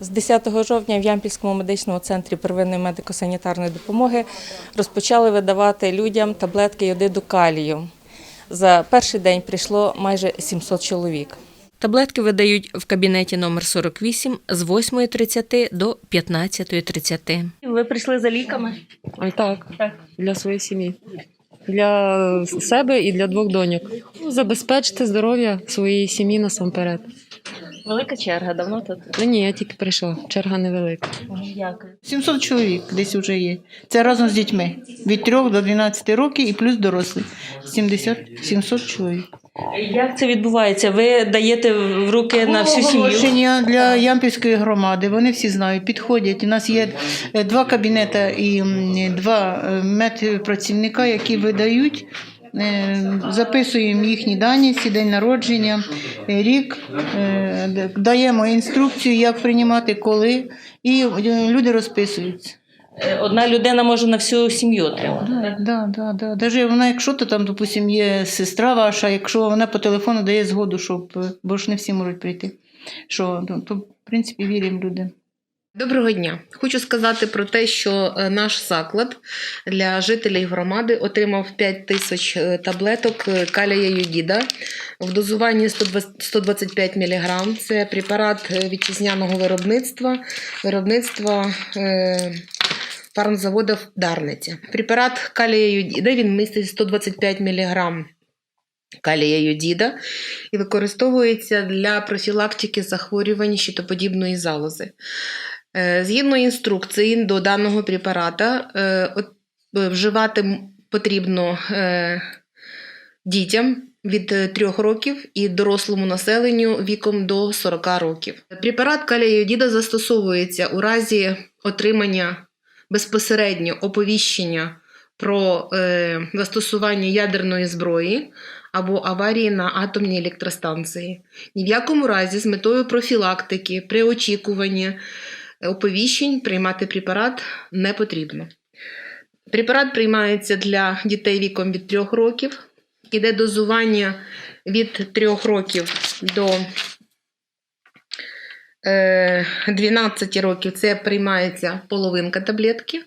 З 10 жовтня в Ямпільському медичному центрі первинної медико-санітарної допомоги розпочали видавати людям таблетки йодиду калію. За перший день прийшло майже 700 чоловік. Таблетки видають в кабінеті номер 48 з 8.30 до 15.30. Ви прийшли за ліками? Так, для своєї сім'ї. Для себе і для двох доньок. Ну, Забезпечити здоров'я своєї сім'ї насамперед. Велика черга, давно тут. Ну ні, я тільки прийшла. Черга невелика. Дякую. 700 чоловік десь вже є. Це разом з дітьми. Від 3 до 12 років і плюс дорослі. 70, 700 чоловік. Як це відбувається? Ви даєте в руки на всю сім'ю? Оголошення для Ямпільської громади. Вони всі знають, підходять. У нас є е, два кабінети і м, два е, медпрацівника, які видають. Е, Записуємо їхні дані, день народження, е, рік, е, даємо інструкцію, як приймати, коли, і люди розписуються. Одна людина може на всю сім'ю отримати. Да, да, да, да. Даже вона, якщо то там, допустим, є сестра ваша, якщо вона по телефону дає згоду, щоб, бо ж не всі можуть прийти. Що, ну, то, в принципі, віримо людям. Доброго дня. Хочу сказати про те, що е, наш заклад для жителів громади отримав 5 тисяч е, таблеток е, калія юдіда в дозуванні 125 мг. Це препарат вітчизняного виробництва, виробництва фармзаводу в Дарниці. Препарат калія юдіда він містить 125 мг калія йодіда і використовується для профілактики захворювань щитоподібної залози. Е, Згідно інструкції до даного препарата, е, е, вживати потрібно дітям від 3 років і дорослому населенню віком до 40 років. Препарат калія-йодіда застосовується у разі отримання безпосередньо оповіщення про застосування ядерної зброї або аварії на атомній електростанції. Ні в якому разі з метою профілактики при очікуванні оповіщень приймати препарат не потрібно. Препарат приймається для дітей віком від 3 років, іде дозування від 3 років до е, 12 років це приймається половинка таблетки.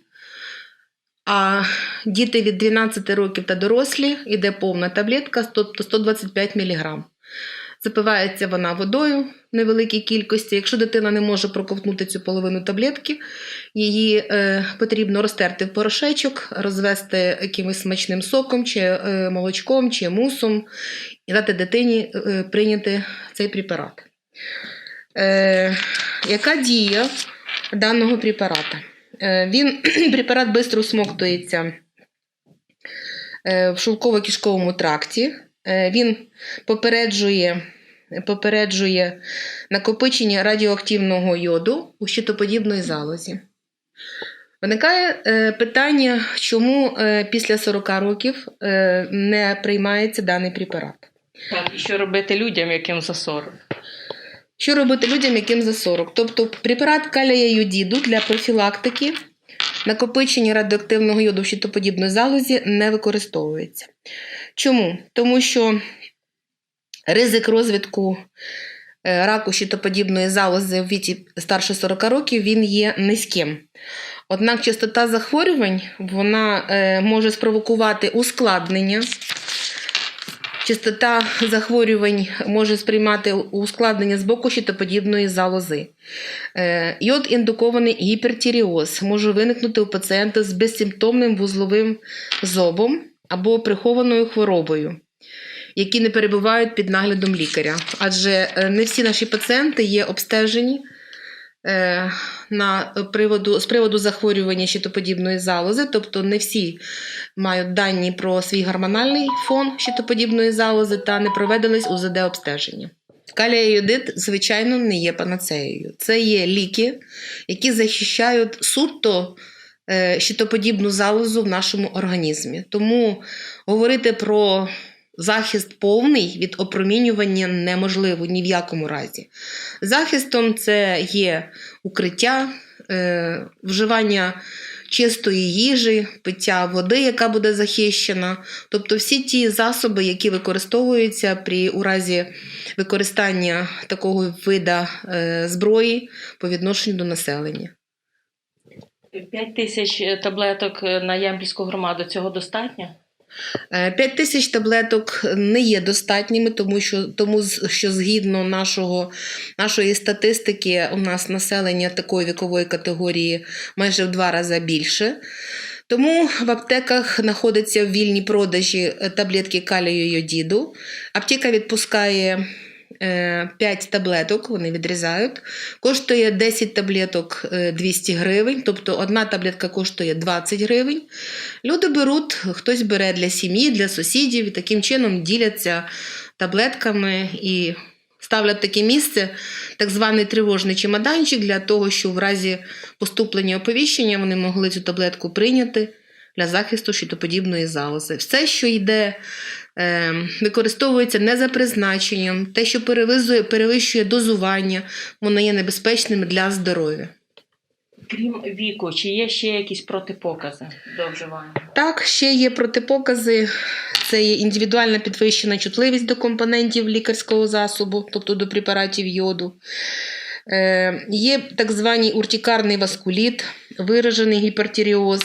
А діти від 12 років та дорослі йде повна таблетка, тобто 125 мг. Запивається вона водою в невеликій кількості. Якщо дитина не може проковтнути цю половину таблетки, її е, потрібно розтерти в порошечок, розвести якимось смачним соком, чи е, молочком, чи мусом, і дати дитині е, прийняти цей препарат. Е, яка дія даного препарата? Е, він препарат швидко усмоктується е, в шовково-кишковому тракті. Е, Він попереджує, попереджує накопичення радіоактивного йоду у щитоподібної залозі. Виникає е, питання, чому е, після 40 років не приймається даний препарат. Так, і що робити людям, яким за 40? Що робити людям, яким за 40? Тобто препарат калія йодіду для профілактики накопичення радіоактивного йоду в щитоподібної залозі не використовується. Чому? Тому що ризик розвитку е, раку щитоподібної залози в віці старше 40 років він є низьким. Однак частота захворювань вона е, може спровокувати ускладнення Частота захворювань може сприймати ускладнення з боку щитоподібної залози. Е, Йод індукований гіпертіріоз може виникнути у пацієнта з безсимптомним вузловим зобом або прихованою хворобою, які не перебувають під наглядом лікаря. Адже е, не всі наші пацієнти є обстежені на приводу, з приводу захворювання щитоподібної залози, тобто не всі мають дані про свій гормональний фон щитоподібної залози та не проведились УЗД обстеження. Калія-йодит, звичайно, не є панацеєю. Це є ліки, які захищають суто е, щитоподібну залозу в нашому організмі. Тому говорити про захист повний від опромінювання неможливо ні в якому разі. Захистом це є укриття, е, вживання чистої їжі, пиття води, яка буде захищена. Тобто всі ті засоби, які використовуються при у разі використання такого вида е, зброї по відношенню до населення. 5 тисяч таблеток на Ямпільську громаду цього достатньо? 5 Е, тисяч таблеток не є достатніми, тому що, тому що згідно нашого, нашої статистики, у нас населення такої вікової категорії майже в два рази більше. Тому в аптеках знаходяться в вільні продажі е, таблетки калію йодіду. Аптека відпускає 5 таблеток, вони відрізають. Коштує 10 таблеток е, 200 гривень, тобто одна таблетка коштує 20 гривень. Люди беруть, хтось бере для сім'ї, для сусідів, і таким чином діляться таблетками і ставлять таке місце, так званий тривожний чемоданчик, для того, щоб в разі поступлення оповіщення вони могли цю таблетку прийняти для захисту щитоподібної залози. Все, що йде, е, використовується не за призначенням, те, що перевищує дозування, воно є небезпечним для здоров'я. Крім віку, чи є ще якісь протипокази до вживання? Так, ще є протипокази. Це є індивідуальна підвищена чутливість до компонентів лікарського засобу, тобто до препаратів йоду. Е, є так званий уртикарний васкуліт, виражений гіпертіріоз,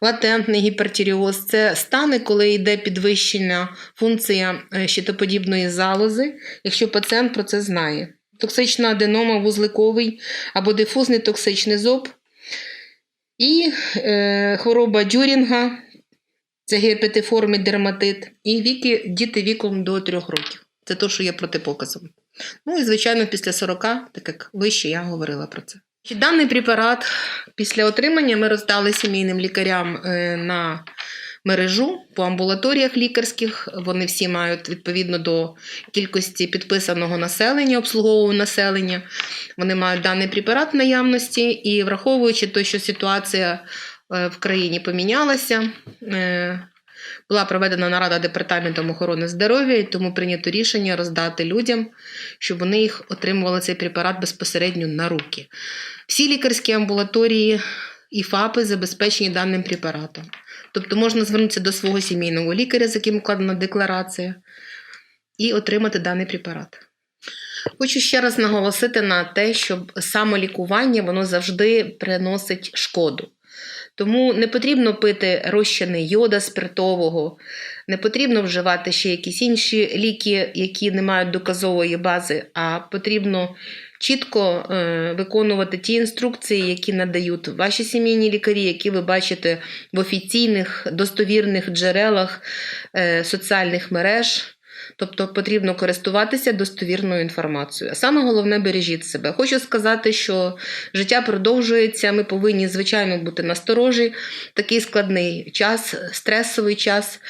латентний гіпертіріоз. Це стани, коли йде підвищена функція е, щитоподібної залози, якщо пацієнт про це знає. Токсична аденома, вузликовий або дифузний токсичний зоб. І е, хвороба Дюрінга, це гепатиформний дерматит, і віки, діти віком до 3 років. Це те, що є протипоказом. Ну і, звичайно, після 40, так як вище я говорила про це. Даний препарат після отримання ми роздали сімейним лікарям е, на мережу по амбулаторіях лікарських. Вони всі мають відповідно до кількості підписаного населення, обслуговуваного населення. Вони мають даний препарат в наявності, і враховуючи те, що ситуація е, в країні помінялася, е, була проведена нарада департаментом охорони здоров'я, і тому прийнято рішення роздати людям, щоб вони їх отримували цей препарат безпосередньо на руки. Всі лікарські амбулаторії і ФАПи забезпечені даним препаратом. Тобто можна звернутися до свого сімейного лікаря, з яким укладена декларація, і отримати даний препарат. Хочу ще раз наголосити на те, що самолікування воно завжди приносить шкоду. Тому не потрібно пити розчини йода спиртового, не потрібно вживати ще якісь інші ліки, які не мають доказової бази, а потрібно чітко е, виконувати ті інструкції, які надають ваші сімейні лікарі, які ви бачите в офіційних достовірних джерелах е, соціальних мереж. Тобто потрібно користуватися достовірною інформацією. А саме головне бережіть себе. Хочу сказати, що життя продовжується. Ми повинні, звичайно, бути насторожі. Такий складний час, стресовий час.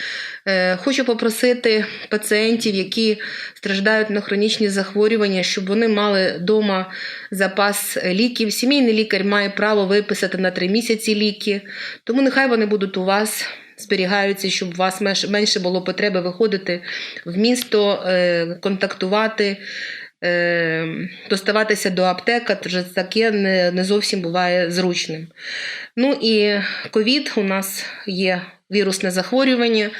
Е, Хочу попросити пацієнтів, які страждають на хронічні захворювання, щоб вони мали вдома запас ліків. Сімейний лікар має право виписати на три місяці ліки, тому нехай вони будуть у вас зберігаються, щоб у вас менше було потреби виходити в місто, е, контактувати, е, доставатися до аптека, тож таке не, зовсім буває зручним. Ну і ковід у нас є вірусне захворювання.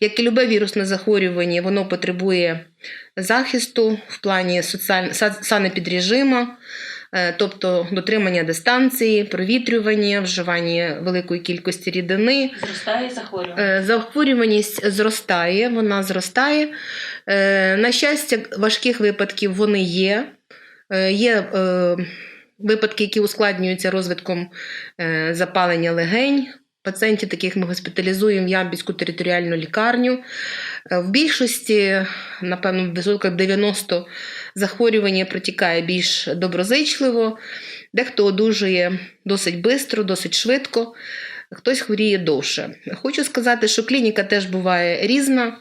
Як і любе вірусне захворювання, воно потребує захисту в плані санепідрежима, тобто дотримання дистанції, провітрювання, вживання великої кількості рідини. Зростає захворювання? Е, Захворюваність зростає, вона зростає. Е, На щастя, важких випадків вони є. Е, Є е, випадки, які ускладнюються розвитком е, запалення легень. Пацієнтів таких ми госпіталізуємо в Ямбільську територіальну лікарню. Е, В більшості, напевно, в відсотках 90 захворювання протікає більш доброзичливо, дехто одужує досить швидко, досить швидко хтось хворіє довше. Хочу сказати, що клініка теж буває різна.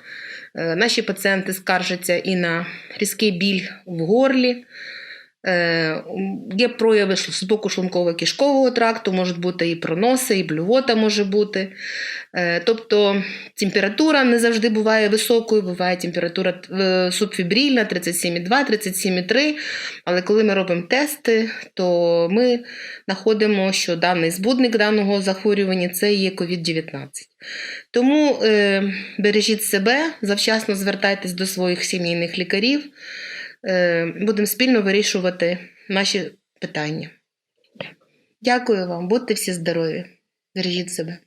Е, Наші пацієнти скаржаться і на різкий біль в горлі, Є прояви з боку шлунково-кишкового тракту, можуть бути і проноси, і блювота може бути. Е, Тобто температура не завжди буває високою, буває температура е, субфібрильна 37,2, 37,3. Але коли ми робимо тести, то ми знаходимо, що даний збудник даного захворювання це є COVID-19. Тому е, бережіть себе, завчасно звертайтесь до своїх сімейних лікарів. Е, будемо спільно вирішувати наші питання. Дякую вам, будьте всі здорові, бережіть себе.